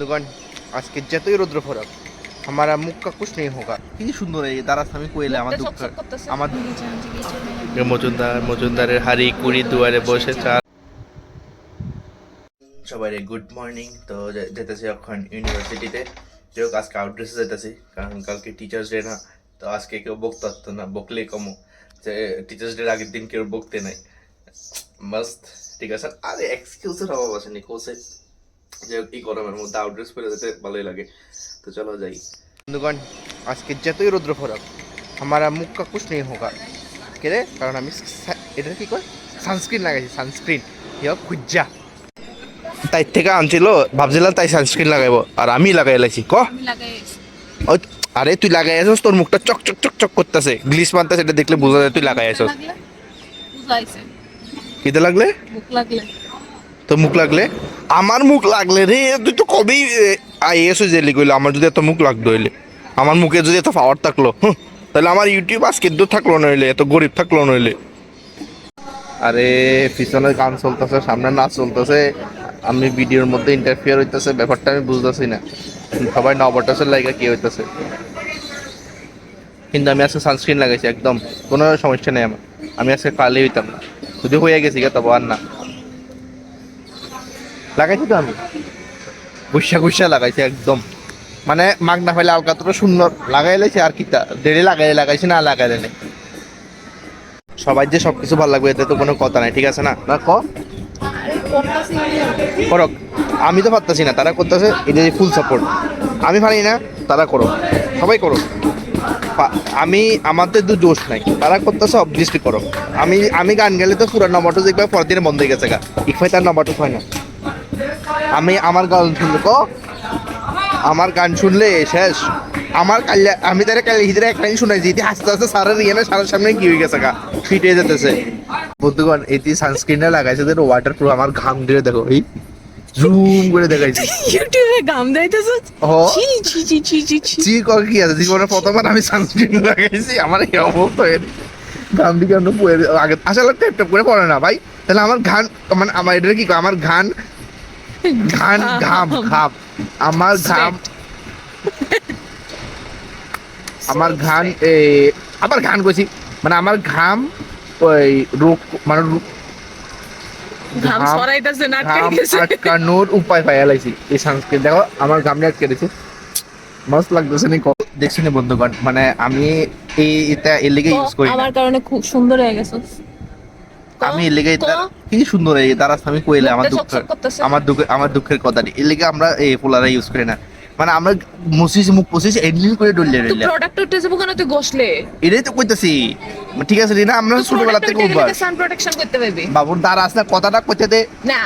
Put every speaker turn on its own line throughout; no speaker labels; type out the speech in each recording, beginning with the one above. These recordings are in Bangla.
बंधुगण आज के जतोई रुद्र फरक हमारा मुख का कुछ नहीं होगा কি সুন্দর এই দারাস আমি কইলে আমার দুঃখ আমার মজুমদার মজুমদারের হাড়ি কুড়ি দুয়ারে বসে চা সবাই গুড মর্নিং তো যে- যেতেছি এখন ইউনিভার্সিটিতে যেও আজকে আউট ড্রেসে যেতেছি কারণ কালকে টিচার্স ডে না তো আজকে কেউ বকতে পারতো না বকলেই কমো যে টিচার্স ডের আগের দিন কেউ বকতে নাই মাস্ট ঠিক আছে আরে এক্সকিউজের অভাব আছে নি কোসে যে এই গরমের মধ্যে আউটড্রেস পরে যেতে ভালোই লাগে। তো চলো যাই। বন্ধুগণ আজকে যতই রৌদ্র ফরাক আমার মুখকা কুছ নেই হোক কে কারণ আমি এটা কি কয়? সানস্ক্রিন লাগাইছি সানস্ক্রিন ইয়া খুজ্জা। তাই থেকে আনছিল ভাবছিলাম তাই সানস্ক্রিন লাগাইব আর আমি লাগাই লাইছি। ক? আরে তুই লাগাই আসস তোর মুখটা চক চক চক চক করতেছে। গ্লিস মারতেছে এটা দেখলে বোঝা যায় তুই লাগাই
আসস
কেটে লাগলে?
লাগলে।
তোর মুখ লাগলে? আমার মুখ লাগলে রে, তুই তো কবেই আইএস জেলি কইলো, আমার যদি এত মুখ লাগতো হইলে। আমার মুখে যদি এত পাওয়ার থাকল তাহলে আমার ইউটিউব আজকে দূর থাকল নইলে এত গরিব থাকল নইলে আরে, পিছনে গান চলতেছে, সামনে নাচ চলতেছে, আমি ভিডিওর মধ্যে ইন্টারফিয়ার হইতেছে, ব্যাপারটা আমি বুঝতেছি না। সবাই নবটাসের লাইগা কি হইতেছে? কিন্তু আমি আজকে সানস্ক্রিন লাগাইছি, একদম। কোনো সমস্যা নেই আমার। আমি আজকে কালে হইতাম না। যদি হয়ে গেছি গা, তবে আর না। লাগাইছি তো আমি। গুসা গুসা লাগাইছি একদম। মানে মাগ না পাইলে আলকাতটা সুন্দর। লাগাই লাইছি আর কিতা দেরি লাগাই লাগাইছি না লাগাইলে নেই। সবাই যে সবকিছু ভালো লাগবে এতে তো কোনো কথা নাই ঠিক আছে না? না ক? করক। আমি তো পারতাছি না তারা করতেছে এটা ফুল সাপোর্ট আমি পারি না তারা করো। সবাই করো। আমি আমাদের তো দোষ নাই। তারা করতেছে অবভিয়াসলি করো। আমি আমি গান গেলে তো পুরো নম্বরটা দেখবে পরের দিনে বন্ধ হয়ে গেছে গা। ইকফাই তার নম্বরটা হয় না। আমি আমার গান শুনলে তো আমার গান শুনলে শেষ। আমার কাল্লা আমি তারা কাল হিজরে এক লাইন শুনাইছি ইতি হাসতে হাসতে সারের ইয়ে না সারের সামনে কি হয়ে গেছে গা? ফিটে যেতেছে। বন্ধুগণ এটি সানস্ক্রিনটা লাগাইছে যে ওয়াটার প্রুফ আমার ঘাম দিয়ে দেখো এই জুম করে দেখাইছি।
ইউটিউবে গাম দাইতেছ ছি ছি ছি ছি ছি ছি।
জি কর কি আছে? জীবনে প্রথমবার আমি সানস্ক্রিন লাগাইছি আমার এই অবস্থা হয়ে ঘাম দিকে আমরা আগে আসলে টেপ টেপ করে পড়ে না ভাই। তাহলে আমার ঘান মানে আমার এটা কি? আমার ঘান ঘান ঘাম ঘাম। আমার ঘাম আমার ঘান আবার ঘান কইছি। মানে আমার ঘাম ওই রোগ মানে
ঘাম
ঘাম-
না
আটকানোর উপায় পাইয়া লাইছি এই সংস্কৃত। দেখো আমার ঘামনি আটকে দিছে। মস্ত লাগতেছে নি দেখছি বন্ধুগণ। মানে আমি এই এটা এর লেগে ইউজ করি।
আমার কারণে খুব সুন্দর হয়ে গেছে।
আমি লেগে
কি
সুন্দর এই দ্বারা আমি কইলে আমার দুঃখ আমার দুঃখ আমার দুঃখের এর লেগে আমরা এই পোলারা ইউজ করি না। মানে আমরা মুছিস মুখ করে রইলে
প্রোডাক্ট উঠে যাব কেন তুই গসলে
এটাই তো কইতাছি। ঠিক আছে রিনা আমরা ছোটবেলা থেকে অভ্যাস।
সান প্রোটেকশন করতে পারবি।
বাবুর দ্বারা আসলে কথাটা কইতে দে।
না।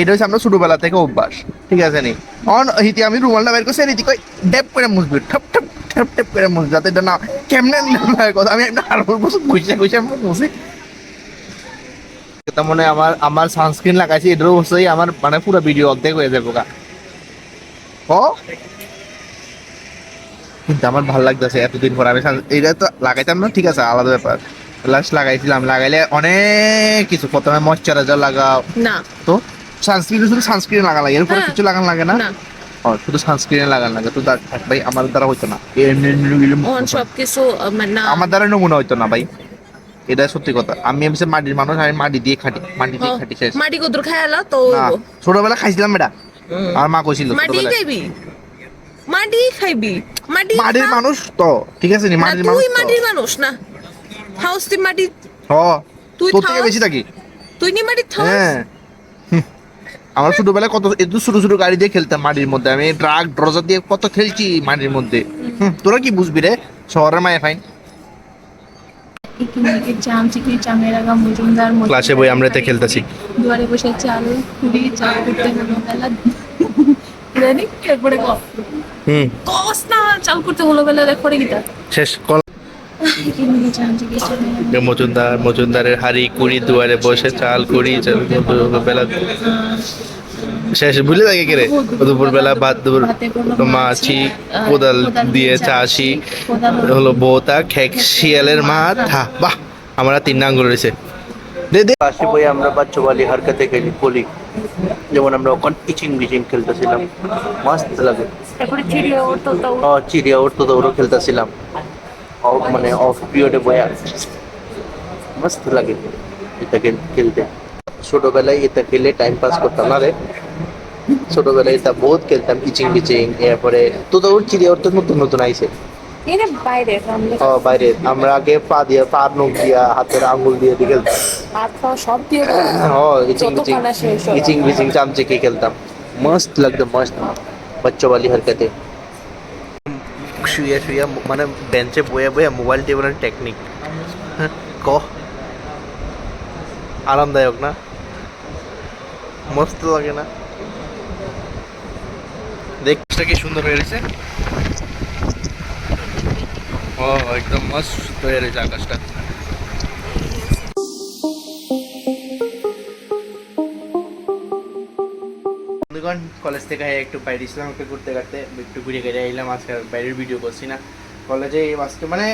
এটা হচ্ছে আমরা ছোটবেলা থেকে অভ্যাস। ঠিক আছে নি? অন হিতি আমি রুমালটা বের করছি রীতি কই ডেপ করে মুছবি ঠপ ঠপ ঠপ ঠপ করে মুছ যাতে এটা না কেমনে কথা। আমি একটা আরও বছর ঘুষে ঘুষে মুছি। তার মানে আমার আমার সানস্ক্রিন লাগাইছি এটার অবশ্যই আমার মানে পুরো ভিডিও অর্ধেক হয়ে যাবে গা। ও? কিন্তু আমার ভালো লাগতেছে এতদিন পর আমি এটা তো লাগাইতাম না ঠিক আছে আলাদা ব্যাপার। লাস্ট লাগাইছিলাম লাগাইলে অনেক কিছু প্রথমে ময়শ্চারাইজার লাগাও।
না।
তো সানস্ক্রিন শুধু সানস্ক্রিন লাগা লাগে এরপরে। কিছু লাগান লাগে না? শুধু সানস্ক্রিনে লাগান লাগে তো ভাই আমার দ্বারা হইতো
মানে না।
আমার দ্বারা নমুনা হইতো না ভাই। এটা সত্যি কথা। আমি মাটির মানুষ আমি মাটি দিয়ে খাটি মাটি দিয়ে খাটি শেষ।
মাটি কদর খায়ালা তো
ছোটবেলা খাইছিলাম এটা। আমার মা কইছিল
মাটি খাইবি? মাটি খাইবি? মাটি
মাটির মানুষ তো ঠিক আছে নি? মাটির মানুষ
তুই মাটির মানুষ না। হাউস তুই মাটি।
হ
তুই
তোর থেকে বেশি থাকি।
তুই নি মাটি থাক
হ্যাঁ। আমার ছোটবেলায় কত একটু ছোট ছোট গাড়ি দিয়ে খেলতাম মাটির মধ্যে। আমি ট্রাক ড্রজার দিয়ে কত খেলছি মাটির মধ্যে। হুম, তোরা কি বুঝবি রে? শহরের মায়ে ফাইন।
ইকোনমিকের জাম চিকনি চামের আগা মজুমদার
ক্লাসে বই খেলতেছি।
দুয়ারে বসে চাল কুড়ি চাল করতে হলো বেলা জানি এরপরে ক
হুম।
কস না চাল করতে হলো বেলা এরপরে গীতা
শেষ কল। মজুমদার মজুমদারের হাড়ি কুড়ি দুয়ারে বসে চাল কুড়ি চাল বেলা শেষ। ভুলে থাকে কে রে? দুপুর বেলা ভাত, দুপুর মাছি, কোদাল দিয়ে চাষি, হলো বোতা খেক শিয়ালের মাথা বাহ, আমরা তিন আঙ্গুল রয়েছে পাশে বই আমরা বাচ্চা বালি হারকাতে খেলি বলি যেমন আমরা ওখানে ইচিং বিচিং খেলতেছিলাম। মস্ত লাগে। ও চিড়িয়া উঠতো দৌড়ো খেলতেছিলাম। মানে অফ পিরিয়ডে বয়া। মস্ত লাগে এটা খেল- খেলতে। ছোটবেলায় এটা খেলে টাইম পাস করতাম। না রে ছোটবেলায় এটা বহুত খেলতাম কিচিং বিচিং এরপরে তো তো ওর চিড়িয়া তো নতুন নতুন আইছে।
বাইরে আমরা
আগে পা দিয়ে পা নখ দিয়া হাতের দিয়ে দিয়ে খেলতাম। চামচে কে খেলতাম। মস্ত লাগতো মস্ত। বাচ্চা বালি হরকাতে। শুয়ে শুয়ে মানে বেঞ্চে বয়ে বয়ে মোবাইল টেবিলের টেকনিক ক আরামদায়ক না? মস্ত লাগে না। দেখতে কি সুন্দর হয়ে রয়েছে? ও একদম মস্ত হয়ে রয়েছে আকাশটা। বন্ধুগণ কলেজ থেকে একটু বাইরে ছিলাম, একটু ঘুরতে ঘুরতে, একটু ঘুরে ঘুরে এলাম। আজকে বাইরের ভিডিও করছি না। কলেজে আজকে মানে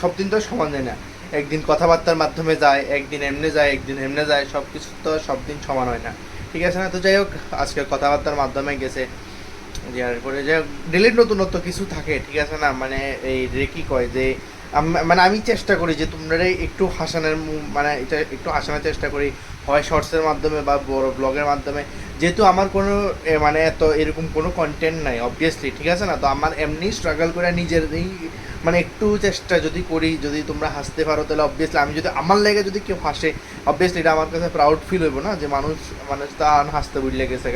সব দিন তো সমান যায় না। একদিন কথাবার্তার মাধ্যমে যায়, একদিন এমনি যায়, একদিন এমনি যায় সব কিছু তো সব দিন সমান হয় না। ঠিক আছে না? তো যাই হোক আজকে কথাবার্তার মাধ্যমে গেছে। যার পরে যে ডেলি নতুনত্ব কিছু থাকে, ঠিক আছে না? মানে এই রে কি কয় যে মানে আমি চেষ্টা করি যে তোমরা একটু হাসানোর মানে এটা একটু হাসানোর চেষ্টা করি। হয় শর্টসের মাধ্যমে বা বড় ব্লগের মাধ্যমে। যেহেতু আমার কোনো মানে এত এরকম কোনো কন্টেন্ট নাই অবভিয়াসলি ঠিক আছে না? তো আমার এমনি স্ট্রাগল করে নিজের মানে একটু চেষ্টা যদি করি, যদি তোমরা হাসতে পারো, তাহলে অবভিয়াসলি আমি যদি, আমার লেগে যদি কেউ হাসে অবভিয়াসলি এটা আমার কাছে প্রাউড ফিল হইব না যে মানুষ মানুষ তা হাসতে বুঝলে গেছে।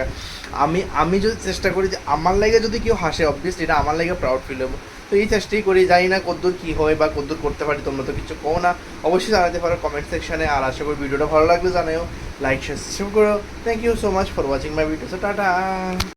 আমি আমি যদি চেষ্টা করি যে আমার লাগে যদি কেউ হাসে অবভিয়াসলি এটা আমার লাগে প্রাউড ফিল হব তো এই চেষ্টাই করি, জানি না কদ্দূর কী হয় বা কদ্দূর করতে পারি, তোমরা তো কিছু কো না। অবশ্যই জানাতে পারো কমেন্ট সেকশানে আর আশা করি ভিডিওটা ভালো লাগলে জানাও লাইক শেয়ার সাবস্ক্রাইব করো। Thank you so much for watching my video tata